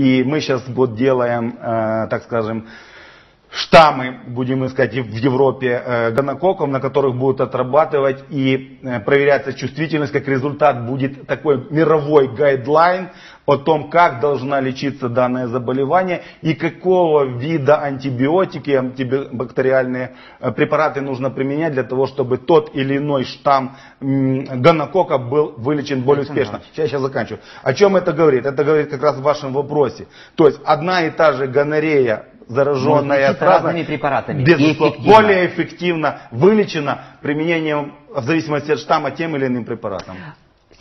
И мы сейчас вот делаем, э, так скажем, штаммы, будем искать в Европе э, гонококков, на которых будут отрабатывать и э, проверяться чувствительность, как результат будет такой мировой гайдлайн о том, как должна лечиться данное заболевание и какого вида антибиотики, антибактериальные э, препараты нужно применять для того, чтобы тот или иной штамм м, гонококка был вылечен более успешно. Сейчас, сейчас заканчиваю. О чем это говорит? Это говорит как раз в вашем вопросе. То есть одна и та же гонорея зараженная лечиться разными препаратами. безусловно, эффективно. более эффективно вылечена применением в зависимости от штамма тем или иным препаратом.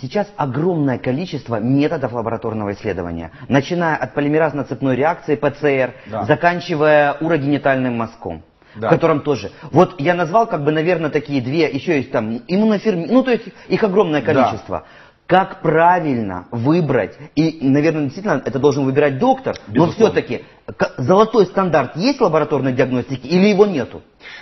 Сейчас огромное количество методов лабораторного исследования, начиная от полимеразно-цепной реакции ПЦР, Да. заканчивая урогенитальным мазком. Да. В котором тоже. Вот я назвал, как бы, наверное, такие две, еще есть там иммуноферми, ну, то есть их огромное Да. Как правильно выбрать, и, наверное, действительно, это должен выбирать доктор, но Безусловно. все-таки золотой стандарт есть в лабораторной диагностике или его нету?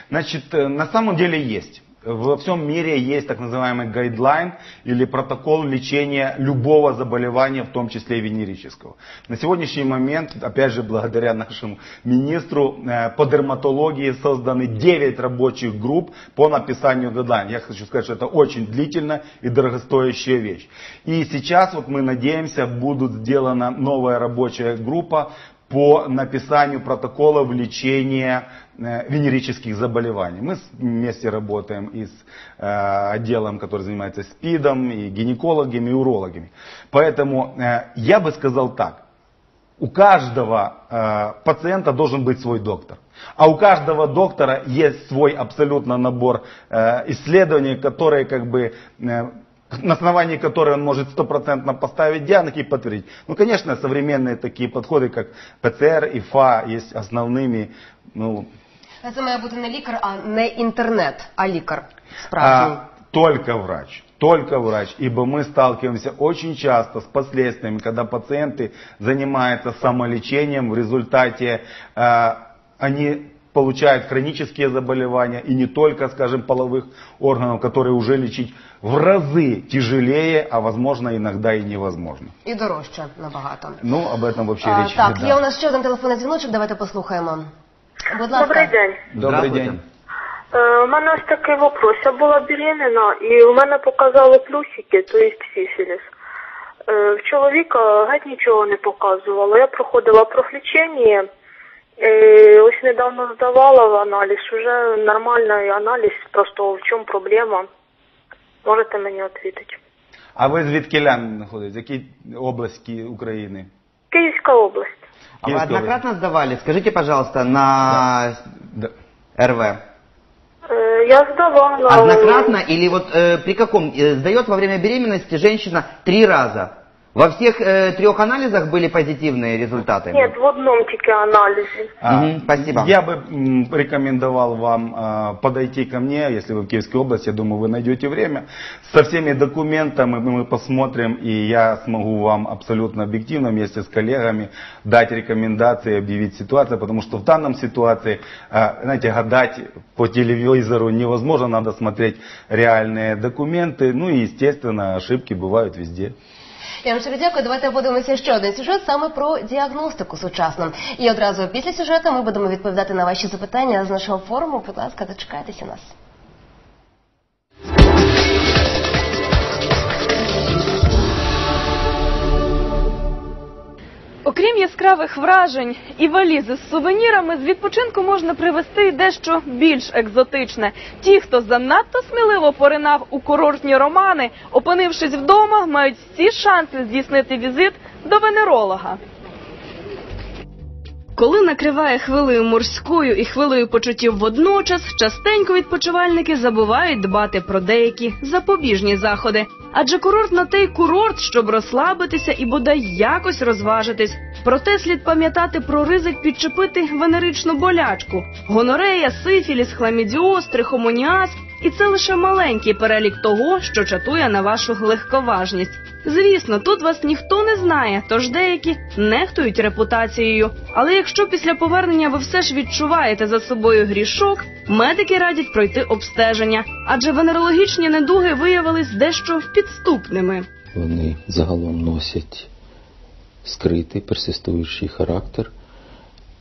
Значит, э, на самом деле есть. Во всем мире есть так называемый гайдлайн или протокол лечения любого заболевания, в том числе венерического. На сегодняшний момент, опять же, благодаря нашему министру э, по дерматологии созданы 9 рабочих групп по написанию гайдлайн. Я хочу сказать, что это очень длительная и дорогостоящая вещь. И сейчас вот мы надеемся, будет сделана новая рабочая группа по написанию протоколов лечения э, венерических заболеваний. Мы вместе работаем и с э, отделом, который занимается СПИДом, и гинекологами, и урологами. Поэтому э, я бы сказал так. У каждого э, пациента должен быть свой доктор. А у каждого доктора есть свой абсолютно набор э, исследований, которые как бы э, на основании которой он может стопроцентно поставить диагноз и подтвердить. Ну, конечно, современные такие подходы, как ПЦР и ФА, есть основными. Ну, Це має бути не лікар, а не інтернет, а лікар. Справді. а, только врач. Только врач, ибо мы сталкиваемся очень часто с последствиями, когда пациенты занимаются самолечением, в результате э, они получают хронические заболевания и не только, скажем, половых органов, которые уже лечить в разы тяжелее, а возможно иногда и невозможно. І дорожче набагато. Ну, об этом вообще А, речь так, не є у да. нас ще один телефонний дзвіночок, давайте послухаємо. Будь ласка. Добрий день. Добрый Здравствуйте. день. Е, У мене ось такий вопрос. Я була беременна і у мене показали плюсики, то є сифіліс. Е, В чоловіка геть нічого не показувало. Я проходила профлічення, е, ось недавно здавала в аналіз, уже нормальний аналіз, просто в чому проблема. Можете мені відповідати? А ви звідки знаходитесь? З якій області України? Київська область. А вы Киевская однократно сдавали? Скажите, пожалуйста, на Да. РВ. Е, Я здавала. Однократно или вот э, при каком? э, сдает во время беременности женщина три раза. Во всех э, трех анализах были позитивные результаты? Ні, в одному тільки аналізі. А, Мгм, спасибо. Я бы м, рекомендовал вам а, подойти ко мне, если вы в Киевской области, я думаю, вы найдете время, со всеми документами мы посмотрим, и я смогу вам абсолютно объективно вместе с коллегами дать рекомендации, объявить ситуацию, потому что в данном ситуации, а, знаете, гадать по телевизору невозможно, надо смотреть реальные документы, ну и, естественно, ошибки бывают везде. Я вам щиро дякую. Давайте подивимося ще один сюжет саме про діагностику сучасну. І одразу після сюжету ми будемо відповідати на ваші запитання з нашого форуму. Будь ласка, дочекайтеся нас. Яскравих вражень і валізи з сувенірами, з відпочинку можна привезти дещо більш екзотичне. Ті, хто занадто сміливо поринав у курортні романи, опинившись вдома, мають всі шанси здійснити візит до венеролога. Коли накриває хвилею морською і хвилею почуттів водночас, частенько відпочивальники забувають дбати про деякі запобіжні заходи. Адже курорт на те й курорт, щоб розслабитися і бодай якось розважитись. Проте слід пам'ятати про ризик підчепити венеричну болячку: гонорея, сифіліс, хламідіоз, трихомоніаз. І це лише маленький перелік того, що чатує на вашу легковажність. Звісно, тут вас ніхто не знає, тож деякі нехтують репутацією. Але якщо після повернення ви все ж відчуваєте за собою грішок, медики радять пройти обстеження, адже венерологічні недуги виявились дещо підступними. Вони загалом носять скритий, персистуючий характер.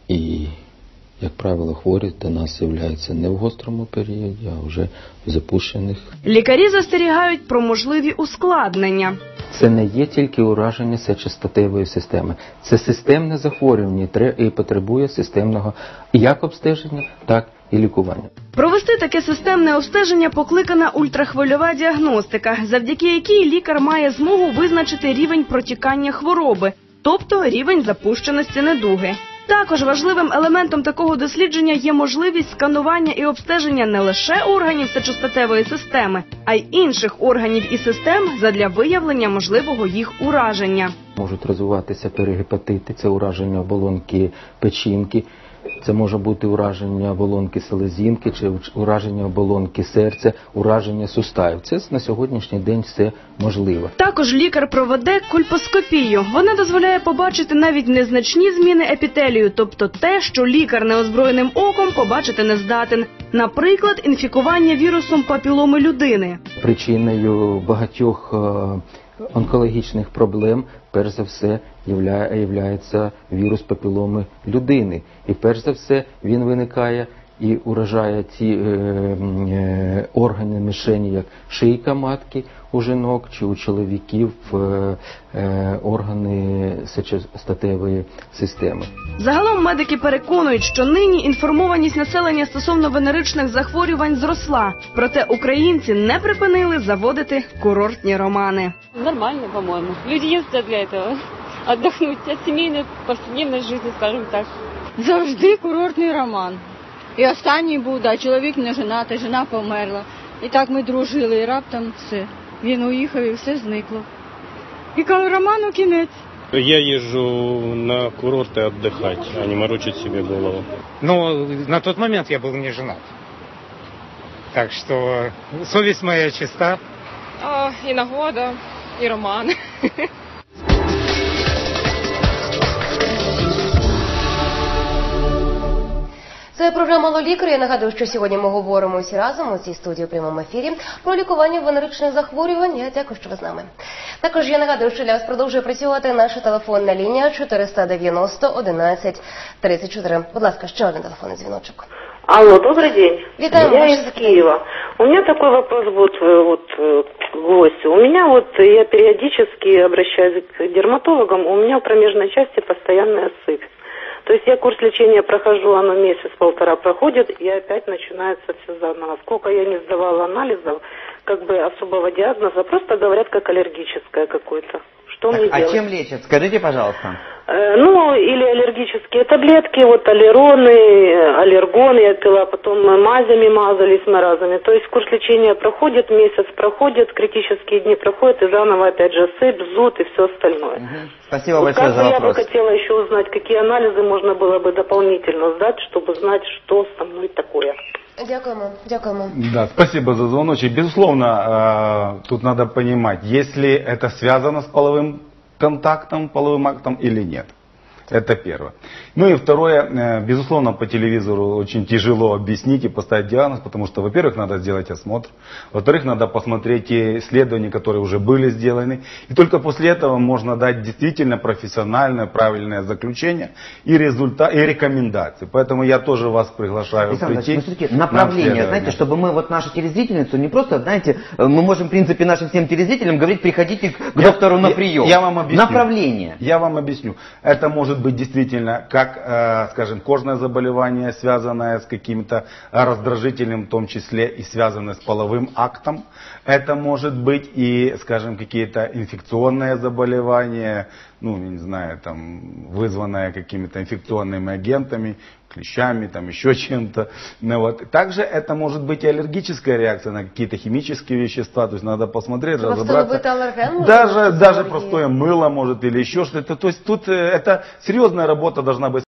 І, як правило, хворі до нас з'являються не в гострому періоді, а вже в запущених. Лікарі застерігають про можливі ускладнення. Це не є тільки ураження сечостатевої системи, це системне захворювання і тре- і потребує системного як обстеження, так і лікування. Провести таке системне обстеження покликана ультрахвильова діагностика, завдяки якій лікар має змогу визначити рівень протікання хвороби, тобто рівень запущеності недуги. Також важливим елементом такого дослідження є можливість сканування і обстеження не лише органів сечостатевої системи, а й інших органів і систем задля виявлення можливого їх ураження. Можуть розвиватися перегепатити, це ураження оболонки печінки, це може бути ураження оболонки селезінки чи ураження оболонки серця, ураження суставів. Це на сьогоднішній день все можливо. Також лікар проведе кульпоскопію. Вона дозволяє побачити навіть незначні зміни епітелію, тобто те, що лікар неозброєним оком побачити не здатен. Наприклад, інфікування вірусом папіломи людини. Причиною багатьох е, онкологічних проблем, перш за все, явля- являється вірус папіломи людини. І перш за все він виникає і уражає ті е, е, органи мішені, як шийка матки у жінок чи у чоловіків е, е, органи сечостатевої системи. Загалом медики переконують, що нині інформованість населення стосовно венеричних захворювань зросла. Проте українці не припинили заводити курортні романи. Нормально, по-моему. Люди ездят для этого. Отдохнуть от семейной повседневной жизни, скажем так. Завжди курортний роман. І останній був, да, чоловік не женатий, жена померла. І так ми дружили, і раптом все. Він уїхав і все зникло. І коли роману кінець. Я езжу на курорты отдыхать, а не морочить себе голову. Но на тот момент я был не женат. Так что совесть моя чиста. А, и нагода, и роман. Це програма «Алло, лікар». Я нагадую, що сьогодні ми говоримо всі разом у цій студії у прямому ефірі про лікування венеричних захворювань. Я дякую, що ви з нами. Також я нагадую, що для вас продовжує працювати наша телефонна лінія 490 11 34. Будь ласка, ще один телефонний дзвіночок. Алло, добрый день. Витаем, я ваше из запитание. Киева. У меня такой вопрос вот, э, вот э, к гостю. У меня вот, э, я периодически обращаюсь к дерматологам, у меня в промежной части постоянная сыпь. То есть я курс лечения прохожу, оно месяц-полтора проходит, и опять начинается все заново. Сколько я не сдавала анализов, как бы особого диагноза, просто говорят как аллергическое какое-то. Что мне А делать? чем лечат? Скажите, пожалуйста. Э, Ну, или аллергические таблетки, вот аллероны, я пила, потом мы мазями мазались маразами. То есть курс лечения проходит, месяц проходит, критические дни проходят, и заново опять же сыпь, зуд и все остальное. Спасибо Вот большое за бы я бы вопрос. хотела еще узнать, какие анализы можно было бы дополнительно сдать, чтобы знать, что со мной такое. Дякуємо, дякуємо. Да, спасибо за звоночек. Безусловно, э, тут надо понимать, если это связано с половым контактом, половым актом или нет. Это первое. Ну и второе, э, безусловно, по телевизору очень тяжело объяснить и поставить диагноз, потому что, во-первых, надо сделать осмотр, во-вторых, надо посмотреть те исследования, которые уже были сделаны, и только после этого можно дать действительно профессиональное, правильное заключение и результат, и рекомендации. Поэтому я тоже вас приглашаю Александр прийти. Ну, все-таки на направление, обследование. знаете, чтобы мы вот нашу телезрительницу не просто, знаете, мы можем, в принципе, нашим всем телезрителям говорить, приходите к Я- доктору на я- прием. Я вам объясню. Направление. Я вам объясню. Это может быть действительно как, э, скажем, кожное заболевание, связанное с каким-то раздражителем, в том числе и связанное с половым актом. Это может быть и, скажем, какие-то инфекционные заболевания, ну, я не знаю, там, вызванные какими-то инфекционными агентами, клещами, там, еще чем-то. Ну, вот. Также это может быть и аллергическая реакция на какие-то химические вещества, то есть надо посмотреть, Треба разобраться. може, Даже, даже це простое мыло может или еще что-то. То есть тут э, это серьезная работа должна быть